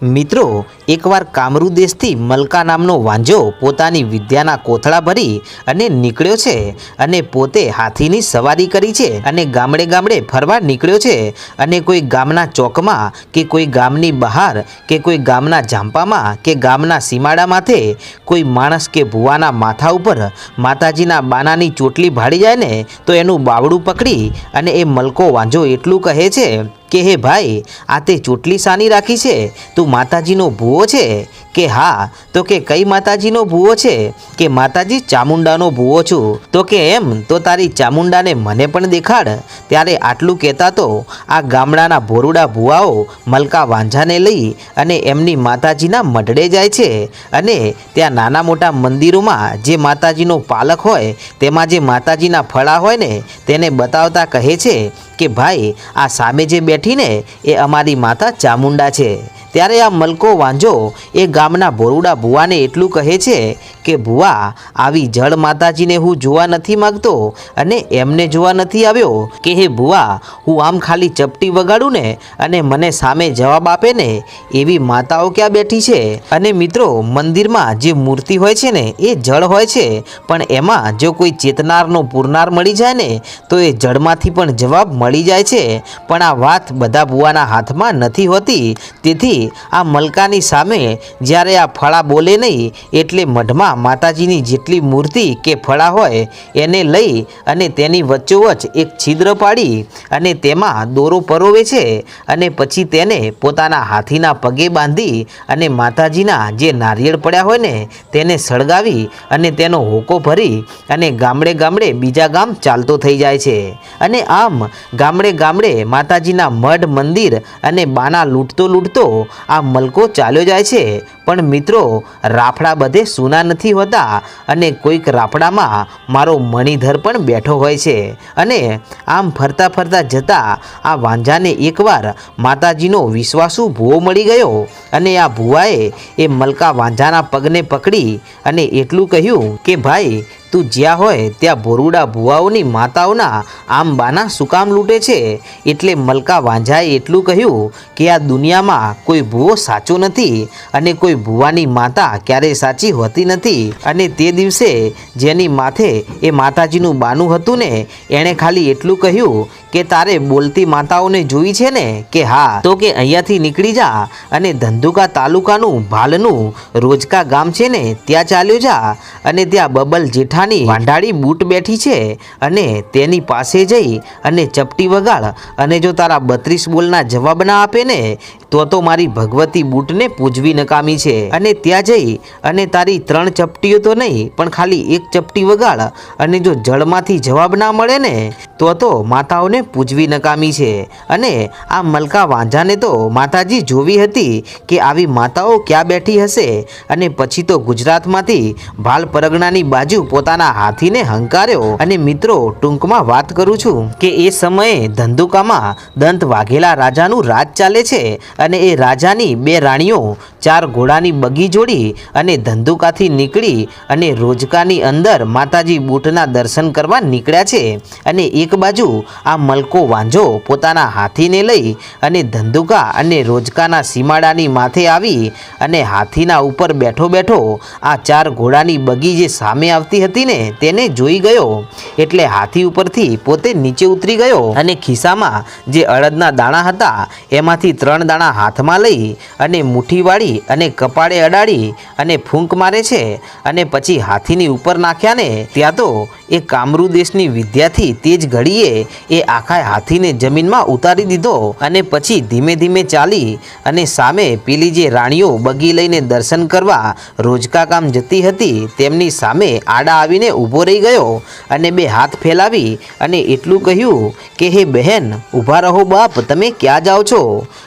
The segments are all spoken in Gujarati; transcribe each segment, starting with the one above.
મિત્રો, એકવાર કામરૂ દેશથી મલકા નામનો વાંજો પોતાની વિદ્યાના કોથળા ભરી અને નીકળ્યો છે અને પોતે હાથીની સવારી કરી છે અને ગામડે ગામડે ફરવા નીકળ્યો છે અને કોઈ ગામના ચોકમાં કે કોઈ ગામની બહાર કે કોઈ ગામના જાંપામાં કે ગામના સીમાડામાંથી કોઈ માણસ કે ભુવાના માથા ઉપર માતાજીના બાનાની ચોટલી ભાડી જાય ને તો એનું બાવડું પકડી અને એ મલકો વાંજો એટલું કહે છે કે હે ભાઈ, આ તે ચોટલી સાની રાખી છે? તું માતાજીનો ભૂવો છે? કે હા, તો કે કઈ માતાજીનો ભૂવો છે? કે માતાજી ચામુંડાનો ભૂવો છું. તો કે એમ, તો તારી ચામુંડાને મને પણ દેખાડ. ત્યારે આટલું કહેતા તો આ ગામડાના ભોરુડા ભુવાઓ મલકા વાંઝાને લઈ અને એમની માતાજીના મઢડે જાય છે. અને ત્યાં નાના મોટા મંદિરોમાં જે માતાજીનો પાલક હોય, તેમાં જે માતાજીના ફળા હોય ને, તેને બતાવતા કહે છે કે, ભાઈ, આ સામે જે બેઠીને એ અમારી માતા ચામુંડા છે. ત્યારે આ મલકો વાંજો એ ગામના ભોરુડા ભુવાને એટલું કહે છે કે, ભુવા, આવી જળ માતાજીને હું જોવા નથી માગતો અને એમને જોવા નથી આવ્યો. કે હે ભુવા, હું આમ ખાલી ચપટી વગાડું ને અને મને સામે જવાબ આપે ને, એવી માતાઓ ક્યાં બેઠી છે? અને મિત્રો, મંદિરમાં જે મૂર્તિ હોય છે ને, એ જળ હોય છે. પણ એમાં જો કોઈ ચેતનારનો પૂરનાર મળી જાય ને, તો એ જળમાંથી પણ જવાબ મળી જાય છે. પણ આ વાત બધા ભુવાના હાથમાં નથી હોતી. તેથી આ મલકાની સામે જ્યારે આ ફળા બોલે નહીં, એટલે મઢમાં માતાજીની જેટલી મૂર્તિ કે ફળા હોય, એને લઈ અને તેની વચ્ચોવચ્ચ એક છિદ્ર પાડી અને તેમાં દોરો પરોવે છે અને પછી તેને પોતાના હાથીના પગે બાંધી અને માતાજીના જે નારિયેળ પડ્યા હોય ને, તેને સળગાવી અને તેનો હોકો ભરી અને ગામડે ગામડે બીજા ગામ ચાલતો થઈ જાય છે. અને આમ ગામડે ગામડે માતાજીના મઢ મંદિર અને બાના લૂંટતો લૂંટતો આ મલકો ચાલ્યો જાય છે. પણ મિત્રો, રાફડા બધે સૂના નથી હોતા અને કોઈક રાફડામાં મારો મણિધર પણ બેઠો હોય છે. અને આમ ફરતા ફરતા જતા આ વાંઝાને એકવાર માતાજીનો વિશ્વાસુ ભૂવો મળી ગયો અને આ ભૂવાએ એ મલકા વાંઝાના પગને પકડી અને એટલું કહ્યું કે, ભાઈ તું જ્યાં હોય, ત્યાં ભોરુડા ભુવાઓની માતાઓના આમ બાના શું લૂંટે છે. એટલે મલકા વાંઝાએ એટલું કહ્યું કે આ દુનિયામાં કોઈ ભૂવો સાચો નથી અને કોઈ ભુવાની માતા ક્યારેય સાચી હોતી નથી. અને તે દિવસે જેની માથે એ માતાજીનું બાનું હતું ને, એણે ખાલી એટલું કહ્યું કે તારે બોલતી માતાઓને જોઈ છે ને કે હા, તો કે અહીંયાથી નીકળી જા અને ધંધુકા તાલુકાનું ભાલનું રોજકા ગામ છે ને, ત્યાં ચાલ્યો જા અને ત્યાં બબલ જેઠાની વાંઢાળી બૂટ બેઠી છે અને તેની પાસે જઈ અને ચપટી વગાડ અને જો તારા બત્રીસ બોલના જવાબ ના આપે ને, તો તો મારી ભગવતી બૂટને પૂજવી નકામી છે. અને ત્યાં જઈ અને તારી ત્રણ ચપટીઓ તો નહીં, પણ ખાલી એક ચપટી વગાડ અને જો જળમાંથી જવાબ ના મળે ને તો તો માતાઓને પૂજવી નકામી છે. અને આ મલકા વાંઝાને તો માતાજી જોવી હતી કે આવી માતાઓ ક્યાં બેઠી હશે? અને પછી તો ગુજરાતમાંથી ભાલ પરગણાની બાજુ પોતાના હાથીને હંકાર્યો. અને મિત્રો, ટૂંકમાં વાત કરું છું કે એ સમયે ધંધુકામાં દંત વાઘેલા રાજાનું રાજ ચાલે છે. અને એ રાજાની બે રાણીઓ ચાર ઘોડાની બગી જોડી અને ધંધુકાથી નીકળી અને રોજકાની અંદર માતાજી બૂટના દર્શન કરવા નીકળ્યા છે. અને એક બાજુ આ મલકો વાંજો પોતાના હાથીને લઈ અને ધંધુકા અને રોજકાના સીમાડાની માથે આવી અને હાથીના ઉપર બેઠો બેઠો આ ચાર ઘોડાની બગી જે સામે આવતી હતી ને તેને જોઈ ગયો. એટલે હાથી ઉપરથી પોતે નીચે ઉતરી ગયો અને ખિસ્સામાં જે અડદના દાણા હતા એમાંથી ત્રણ દાણા હાથમાં લઈ અને મુઠ્ઠી વાળી અને કપાળે અડાડી અને ફૂંક મારે છે અને પછી હાથીની ઉપર નાખ્યા ને ત્યાં તો એ કામરૂ દેશની વિદ્યાથી તેજ ઘડીએ એ આખા હાથીને જમીનમાં ઉતારી દીધો અને પછી ધીમે ધીમે ચાલી અને સામે પેલી જે રાણીઓ બગી લઈને દર્શન કરવા રોજકા કામ જતી હતી, તેમની સામે આડા આવીને ઊભો રહી ગયો અને બે હાથ ફેલાવી અને એટલું કહ્યું કે, હે બહેન, ઊભા રહો બાપ, તમે ક્યાં જાઓ છો?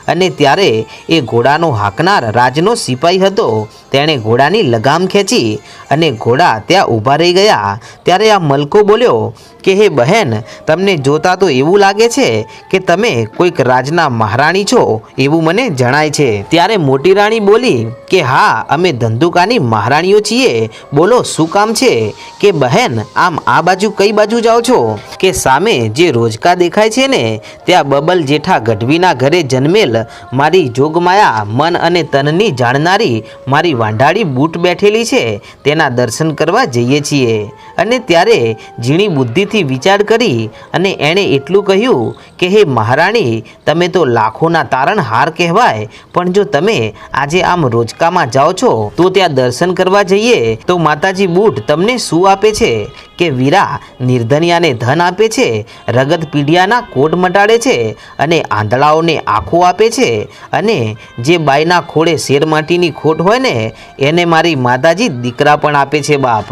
અને ત્યારે એ ઘોડાનો હાંકનાર રાજનો સિપાઈ હતો. તેણે ઘોડાની લગામ ખેંચી અને ઘોડા ત્યાં ઊભા રહી ગયા. ત્યારે આ મલકો બોલ્યો કે, હે બહેન તમને જોતા તો એવું લાગે છે કે તમે કોઈક રાજના મહારાણી છો એવું મને જણાય છે. ત્યારે મોટી રાણી બોલી કે હા, અમે ધંધુકાની મહારાણીઓ છીએ. બોલો, શું કામ છે? કે બહેન, આમ આ બાજુ કઈ બાજુ જાઓ છો? કે સામે જે રોજકા દેખાય છે ને, ત્યાં બબલ જેઠા ગઢવીના ઘરે જન્મેલ મારી જોગમાયા, મન અને તનની જાણનારી મારી વાંઢાળી બૂટ બેઠેલી છે. તેના દર્શન કરવા જઈએ છીએ. અને ત્યારે ઝીણી બુદ્ધિથી વિચાર કરી અને એણે એટલું કહ્યું કે, હે મહારાણી, તમે તો લાખોના તારણહાર કહેવાય, પણ જો તમે આજે આમ રોજકામાં જાઓ છો, તો ત્યાં દર્શન કરવા જઈએ, તો માતાજી બૂટ તમને શું આપે છે? કે વીરા નિર્ધનિયાને ધન આપે છે, રગત પીઢિયાના કોટ મટાડે છે, અને આંધળાઓને આંખો આપે છે, અને જે બાઈના ખોળે શેરમાટીની ખોટ હોય ને, એને મારી માતાજી દીકરા પણ આપે છે બાપ.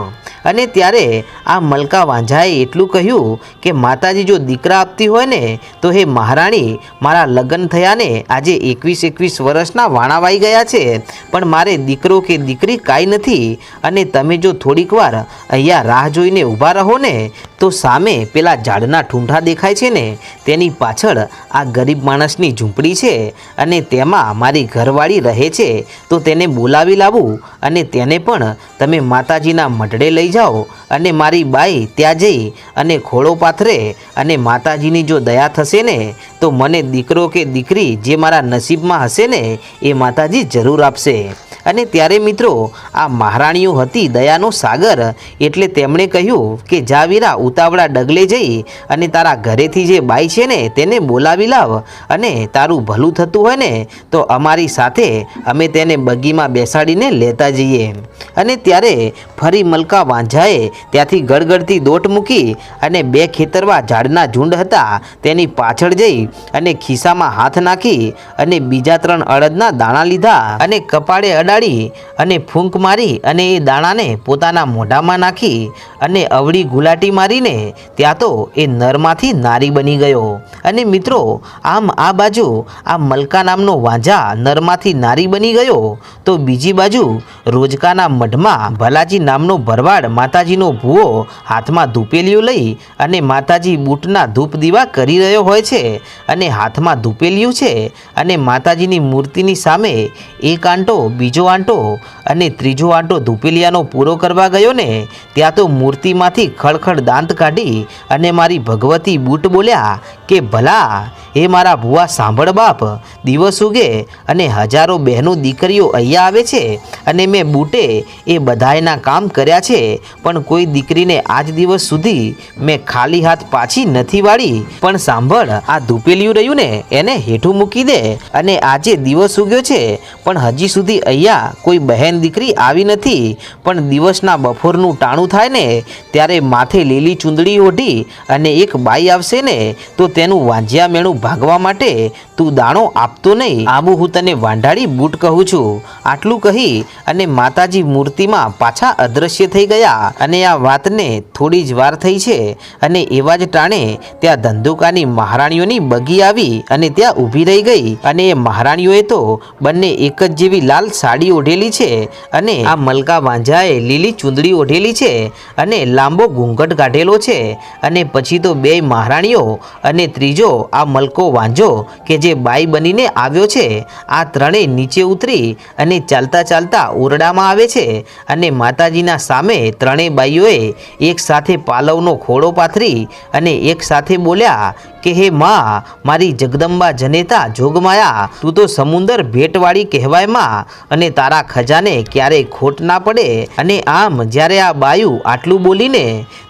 અને ત્યારે આ મલકા વાંઝાએ એટલું કહ્યું કે માતાજી જો દીકરા આપતી હોય ને, તો હે મહારાણી, મારા લગ્ન થયાને આજે એકવીસ એકવીસ વર્ષના વાણાવાઈ ગયા છે. પણ મારે દીકરો કે દીકરી કાંઈ નથી અને તમે જો થોડીક વાર અહીંયા રાહ જોઈને ઊભા રહો ને, તો સામે પેલા ઝાડના ઠૂંઠા દેખાય છે ને, તેની પાછળ આ ગરીબ માણસની ઝૂંપડી છે અને તેમાં મારી ઘરવાળી રહે છે, તો તેને બોલાવી લાવું અને તેને પણ તમે માતાજીના મઢડે લઈ જાઓ અને મારી બાઈ ત્યાં જઈ અને ખોળો પાથરે અને માતાજીની જો દયા થશે ને, તો મને દીકરો કે દીકરી જે મારા નસીબમાં હશે ને, એ માતાજી જરૂર આપશે. અને ત્યારે મિત્રો, આ મહારાણીઓ હતી દયાનો સાગર. એટલે તેમણે કહ્યું કે જા વીરા ઉતાવળા ડગલે જઈ અને તારા ઘરેથી જે બાઈ છે ને, તેને બોલાવી લાવ અને તારું ભલું થતું હોય ને, તો અમારી સાથે અમે તેને બગીમાં બેસાડીને લેતા જઈએ. અને ત્યારે ફરી મલકા વાંઝાએ ત્યાંથી ગળગળતી દોટ મૂકી અને બે ખેતરવા ઝાડના ઝુંડ હતા, તેની પાછળ જઈ અને ખિસ્સામાં હાથ નાખી અને બીજા ત્રણ અડદના દાણા લીધા અને કપાળે અડાડી અને ફૂંક મારી અને એ દાણાને પોતાના મોઢામાં નાખી અને અવળી ગુલાટી મારીને ત્યાં તો એ નરમાંથી નારી બની ગયો. અને મિત્રો, આમ આ બાજુ આ મલકા નામનો વાંઝા નરમાંથી નારી બની ગયો, તો બીજી બાજુ રોજકાના મઢમાં ભલાજી નામનો ભરવાડ માતાજીનો ભૂવો હાથમાં ધૂપેલીઓ લઈ અને માતાજી બૂટના ધૂપ દીવા કરી રહ્યો હોય છે અને હાથમાં ધૂપેલિયું છે અને માતાજીની મૂર્તિની સામે એક આંટો બીજો આંટો અને ત્રીજો આંટો ધૂપેલિયાનો પૂરો કરવા ગયો ને, ત્યાં તો મૂર્તિમાંથી ખડખડ દાંત કાઢી અને મારી ભગવતી બૂટ બોલ્યા કે, ભલા, એ મારા ભુવા સાંભળ બાપ, દિવસ ઉગે અને હજારો બહેનો દીકરીઓ અહીંયા આવે છે અને મેં બૂટે એ બધાયના કામ કર્યા છે, પણ કોઈ દીકરીને આજ દિવસ સુધી મેં ખાલી હાથ પાછી નથી વાળી, પણ સાંભળ, આ ધૂપેલિયું રહ્યું ને, એને હેઠું મૂકી દે અને આજે દિવસ ઉગ્યો છે, પણ હજી સુધી અહીંયા કોઈ બહેન દીકરી આવી નથી, પણ દિવસના બપોરનું ટાણું થાય ને, ત્યારે માથે લીલી ચૂંદડી ઓઢી અને એક બાઈ આવશે ને, તો તેનું વાંજ્યા મેણું ભાગવા માટે તું દાણો આપતો નહીં. આબુ હું તને વાંઢાળી બૂટ કહું છું. આટલું કહી અને માતાજી મૂર્તિમાં પાછા અદ્રશ્ય થઈ ગયા અને આ વાતને થોડી જ વાર થઈ છે અને એવા જ ટાણે ત્યાં ધંધુકાની મહારાણીઓની બગી આવી અને ત્યાં ઊભી રહી ગઈ અને એ મહારાણીઓએ તો બંને એક જ જેવી લાલ સાડી ઓઢેલી છે અને આ મલકા વાંઝાએ લીલી ચૂંદડી ઓઢેલી છે અને લાંબો ઘૂંઘટ કાઢેલો છે. અને પછી તો બે મહારાણીઓ અને ત્રીજો આ મલકો વાંઝો કે જે બાઈ બનીને આવ્યો છે. આ ત્રણેય નીચે ઉતરી અને ચાલતા ચાલતા ઓરડામાં આવે છે અને માતાજીના સામે ત્રણેય બાઈઓએ એક સાથે પાલવનો ખોળો પાથરી અને એક સાથે બોલ્યા કે, હે માં, મારી જગદંબા જનેતા જોગમાયા, તું તો સમુંદર ભેટવાળી કહેવાયમાં અને તારા ખજાને ક્યારેય ખોટ ના પડે અને આમ જ્યારે આ બાયુ આટલું બોલીને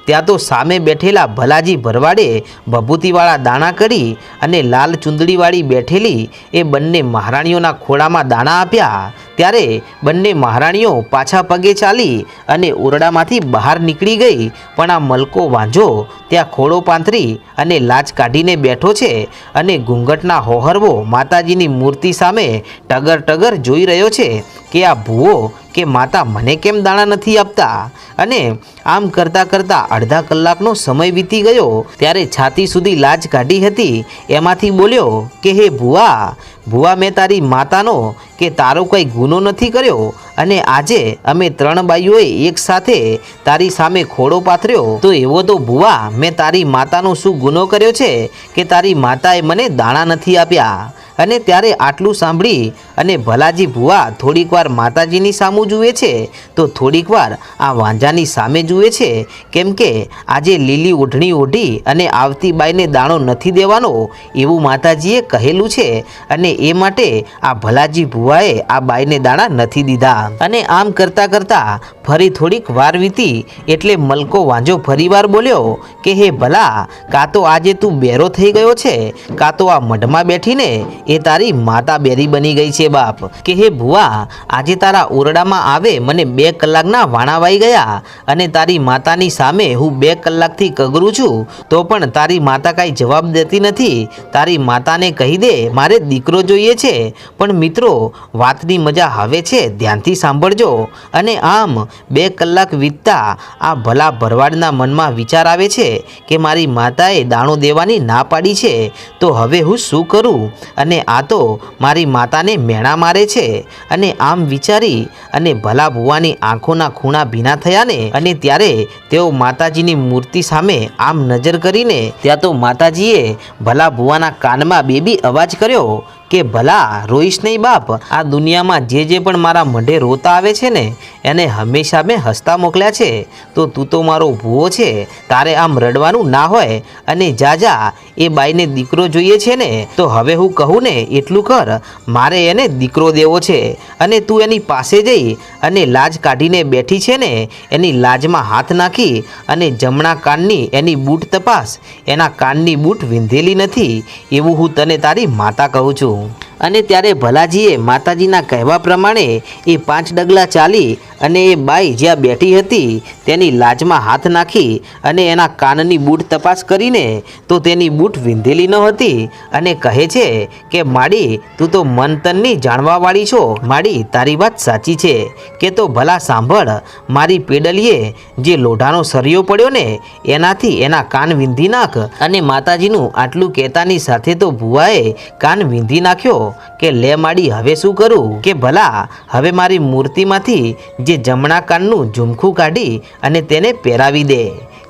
ત્યાં તો સામે બેઠેલા ભલાજી ભરવાડે ભભૂતિવાળા દાણા કરી અને લાલ ચૂંદડીવાળી બેઠેલી એ બંને મહારાણીઓના ખોળામાં દાણા આપ્યા ત્યારે બંને મહારાણીઓ પાછા પગે ચાલી અને ઓરડામાંથી બહાર નીકળી ગઈ. પણ આ મલકો વાંજો ત્યાં ખોળો પાંથરી અને લાજ કાઢીને બેઠો છે અને ઘૂંઘટના હોહરવો માતાજીની મૂર્તિ સામે ટગર ટગર જોઈ રહ્યો છે કે આ ભૂવો કે માતા મને કેમ દાણા નથી આપતા? અને આમ કરતાં કરતાં અડધા કલાકનો સમય વીતી ગયો, ત્યારે છાતી સુધી લાજ કાઢી હતી. એમાંથી બોલ્યો, કે હે ભુવા ભુવા મેં તારી માતાનો કે તારો કંઈ ગુનો નથી કર્યો? અને આજે અમે ત્રણ બાઈઓએ એક સાથે તારી સામે ખોડો પાથર્યો. તો એવો તો ભુવા, મેં તારી માતાનો શું ગુનો કર્યો છે કે તારી માતાએ મને દાણા નથી આપ્યા? અને ત્યારે આટલું સાંભળી અને ભલાજી ભુવા થોડીક વાર માતાજીની સામું જુએ છે, તો થોડીક વાર આ વાંજાની સામે જુએ છે, કેમ કે આજે લીલી ઓઢણી ઓઢી અને આવતી બાઈને દાણો નથી દેવાનો એવું માતાજીએ કહેલું છે અને એ માટે આ ભલાજી ભુવાએ આ બાઈને દાણા નથી દીધા. અને આમ કરતાં કરતાં ફરી થોડીક વાર વીતી એટલે મલકો વાંજો ફરીવાર બોલ્યો કે, હે ભલા, કાં તો આજે તું બેરો થઈ ગયો છે? કાં તો આ મઢમાં બેઠીને એ તારી માતા બેરી બની ગઈ છે, બાપ. કે હે ભુવા, આજે તારા ઓરડામાં આવે, મને બે કલાકના વાણાવાઈ ગયા અને તારી માતાની સામે હું બે કલાકથી કગરું છું, તો પણ તારી માતા કાંઈ જવાબ દેતી નથી. તારી માતાને કહી દે, મારે દીકરો જોઈએ છે, પણ મિત્રો, વાતની મજા હવે છે, ધ્યાનથી સાંભળજો. અને આમ બે કલાક વીતતા આ ભલા ભરવાડના મનમાં વિચાર આવે છે કે મારી માતાએ દાણો દેવાની ના પાડી છે, તો હવે હું શું કરું? અને આ તો મારી માતાને મેણા મારે છે અને આમ વિચારી અને ભલા ભુવાની આંખોના ખૂણા ભીના થયા ને અને ત્યારે તેઓ માતાજીની મૂર્તિ સામે આમ નજર કરીને, ત્યાં તો માતાજીએ ભલા ભુવાના કાનમાં બેબી અવાજ કર્યો કે ભલા, રોઈશ નહીં બાપ. આ દુનિયામાં જે જે પણ મારા મઢે રોતા આવે છે ને, એને હંમેશા મેં હસતા મોકલ્યા છે. તો તું તો મારો ભૂવો છે. તારે આમ રડવાનું ના હોય. અને જા જા, એ બાઈને દીકરો જોઈએ છે ને, તો હવે હું કહું ને, એટલું કર. મારે એને દીકરો દેવો છે. અને તું એની પાસે જઈ અને લાજ કાઢીને બેઠી છે ને, એની લાજમાં હાથ નાખી અને જમણા કાનની એની બૂટ તપાસ. એના કાનની બૂટ વિંધેલી નથી. એવું હું તને તારી માતા કહું છું. અને ત્યારે ભલાજીએ માતાજીના કહેવા પ્રમાણે એ પાંચ ડગલા ચાલી અને એ બાઈ જ્યાં બેઠી હતી, તેની લાજમાં હાથ નાખી અને એના કાનની બૂટ તપાસ કરીને તો તેની બૂટ વિંધેલી ન હતી અને કહે છે કે, માડી, તું તો મન તનની જાણવાવાળી છો. માડી, તારી વાત સાચી છે. કે તો ભલા સાંભળ, મારી પેડલીએ જે લોઢાનો સરિયો પડ્યો ને, એનાથી એના કાન વિંધી નાખ અને માતાજીનું આટલું કહેતાની સાથે તો ભુવાએ કાન વિંધી નાખ્યો કે, લે માડી, હવે શું કરું? કે ભલા, હવે મારી મૂર્તિમાંથી જે જમણા કાનનું ઝુમખું કાઢી અને તેને પહેરાવી દે.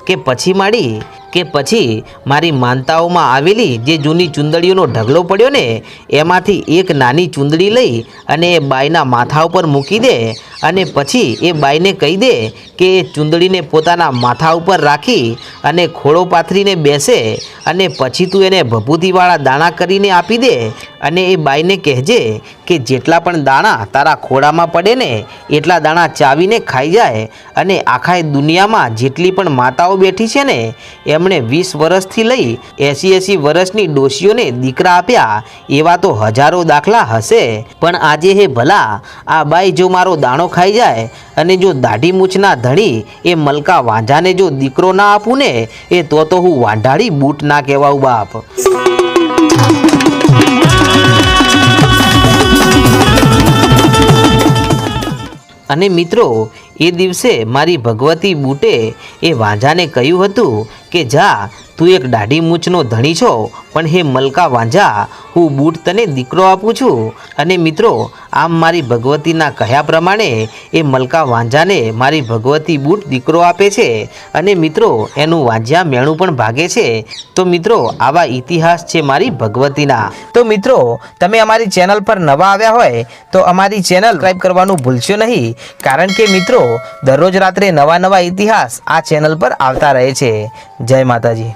કે પછી માડી, કે પછી મારી માનતાઓમાં આવેલી જે જૂની ચુંદડીઓનો ઢગલો પડ્યો ને, એમાંથી એક નાની ચુંદડી લઈ અને એ બાઈના માથા ઉપર મૂકી દે અને પછી એ બાઈને કહી દે કે એ ચુંદડીને પોતાના માથા ઉપર રાખી અને ખોળો પાથરીને બેસે અને પછી તું એને ભભૂતિવાળા દાણા કરીને આપી દે અને એ બાઈને કહેજે કે જેટલા પણ દાણા તારા ખોળામાં પડે ને, એટલા દાણા ચાવીને ખાઈ જાય અને આખા દુનિયામાં જેટલી પણ માતાઓ બેઠી છે ને, એમણે વીસ વર્ષથી લઈ એંસી એંસી વર્ષની ડોશીઓને દીકરા આપ્યા, એવા તો હજારો દાખલા હશે. પણ આજે હે ભલા, આ બાઈ જો મારો દાણો ખાઈ જાય અને જો દાઢી મૂછના ધણી એ મલકા વાંઝાને જો દીકરો ના આપું ને, એ તો તો હું વાંઢાળી બૂટ ના કહેવાઉં બાપ. અને મિત્રો એ દિવસે મારી ભગવતી બુટે એ વાંઝાને કહ્યું હતું કે જા, તું એક દાઢી મૂછનો ધણી છો, પણ હે મલકા વાંઝા, હું બૂટ તને દીકરો આપું છું. અને મિત્રો, આમ મારી ભગવતીના કહ્યા પ્રમાણે એ મલકા વાંઝાને મારી ભગવતી બૂટ દીકરો આપે છે. અને મિત્રો, એનું વાંઝ્યા મેણું પણ ભાગે છે. તો મિત્રો, આવા ઇતિહાસ છે મારી ભગવતીના. તો મિત્રો, તમે અમારી ચેનલ પર નવા આવ્યા હોય, તો અમારી ચેનલ સબસ્ક્રાઈબ કરવાનું ભૂલશો નહીં. કારણ કે મિત્રો, દરરોજ રાત્રે નવા નવા ઇતિહાસ આ ચેનલ પર આવતા રહે છે. જય માતાજી.